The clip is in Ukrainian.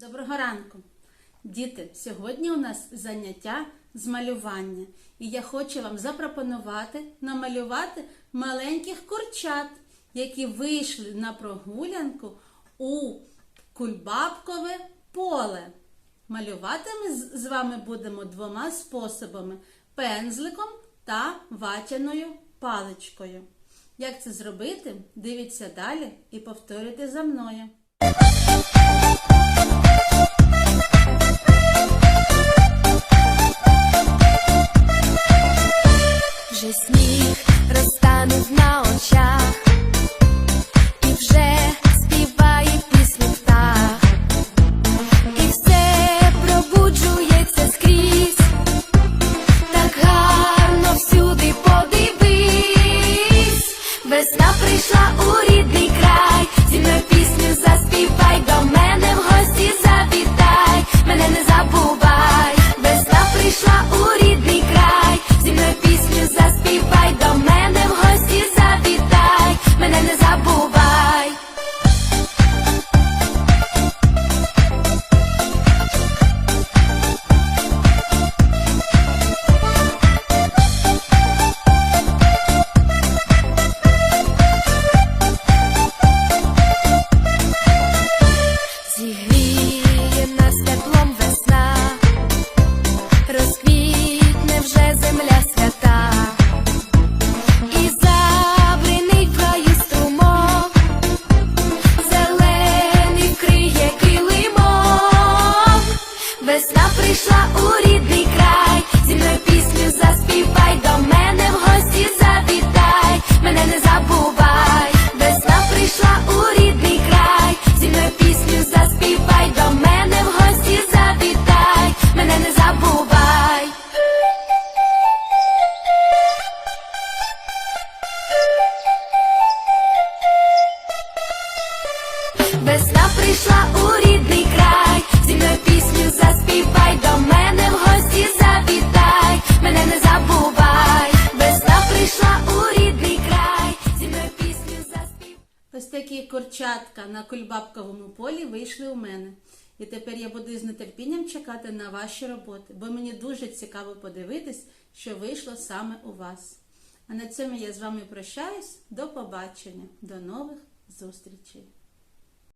Доброго ранку! Діти, сьогодні у нас заняття з малювання, і я хочу вам запропонувати намалювати маленьких курчат, які вийшли на прогулянку у кульбабкове поле. Малювати ми з вами будемо двома способами: пензликом та ватяною паличкою. Як це зробити? Дивіться далі і повторюйте за мною. Вже сніг розтанув на очах, і вже співає пісню і все пробуджується скрізь, так гарно всюди подивись, весна прийшла у рідний нас теплом весна, розквітне прийшла у рідний край, зі мною пісню заспівай, до мене в гості завітай, мене не забувай, весна прийшла у рідний край, зі мною пісню заспівай. Ось такі курчатка на кульбабковому полі вийшли у мене. І тепер я буду з нетерпінням чекати на ваші роботи, бо мені дуже цікаво подивитись, що вийшло саме у вас. А на цьому я з вами прощаюсь. До побачення, до нових зустрічей!